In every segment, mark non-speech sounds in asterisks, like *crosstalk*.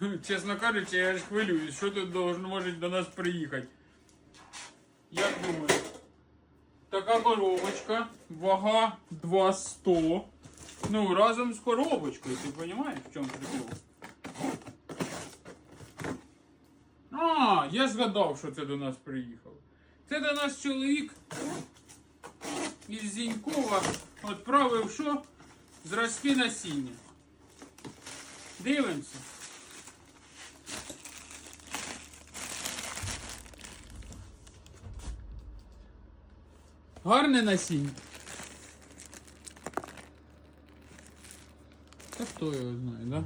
*laughs* Чесно кажучи, я ж хвилююсь, що тут може до нас приїхати. Як думаю? Така коробочка, вага 200. Ну, разом з коробочкою, ти розумієш, в чому прикол? А, я згадав, що це до нас приїхав. Це до нас чоловік із Зінькова відправив що? Зразки насіння. Дивимося. Гарне насіння. Та хто його знає, да?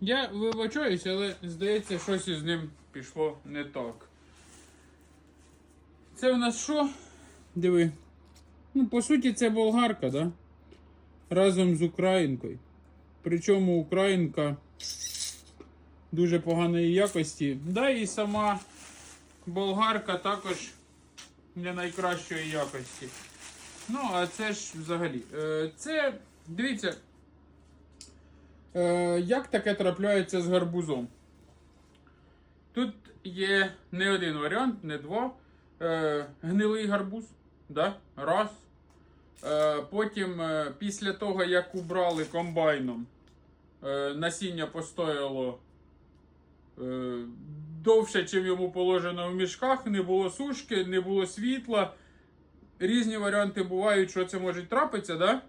Я вибачаюсь, але здається, щось із ним пішло не так. Це у нас що? Диви. Ну, по суті, це болгарка, да? Разом з українкою. Причому українка дуже поганої якості. Да і сама болгарка також не найкращої якості. Ну, а це ж взагалі. Е, Це, дивіться, е, як таке трапляється з гарбузом. Тут є не один варіант, не два. Е, Гнилий гарбуз. Да? Раз. Потім, е, після того, як убрали комбайном, е, насіння постояло е, довше, чим йому положено в мішках, не було сушки, не було світла. Різні варіанти бувають, що це може трапитися, да?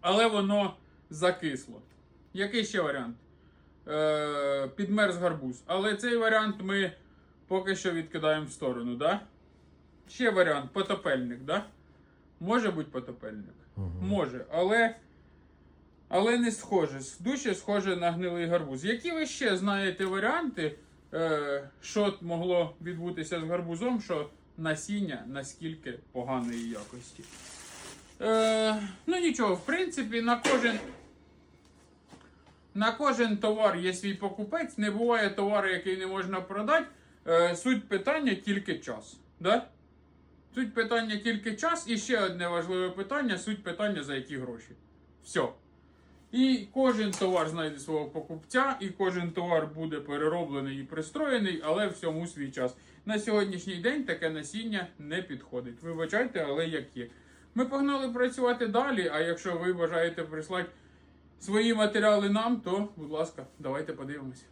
але воно закисло. Який ще варіант? Підмерз гарбуз. Але цей варіант ми поки що відкидаємо в сторону. Да? Ще варіант потопельник. Да? Може бути потопельник? Може, але, але не схоже. Дуже схоже на гнилий гарбуз. Які ви ще знаєте варіанти, е, що могло відбутися з гарбузом, що насіння наскільки поганої якості? Е, ну нічого, в принципі, на кожен. На кожен товар є свій покупець, не буває товару, який не можна продати. Е, суть питання тільки час. Да? Суть питання тільки час. І ще одне важливе питання: суть питання за які гроші. Все. І кожен товар знайде свого покупця, і кожен товар буде перероблений і пристроєний, але всьому свій час. На сьогоднішній день таке насіння не підходить. Вибачайте, але як є. Ми погнали працювати далі. А якщо ви бажаєте прислати свої матеріали нам, то, будь ласка, давайте подивимось.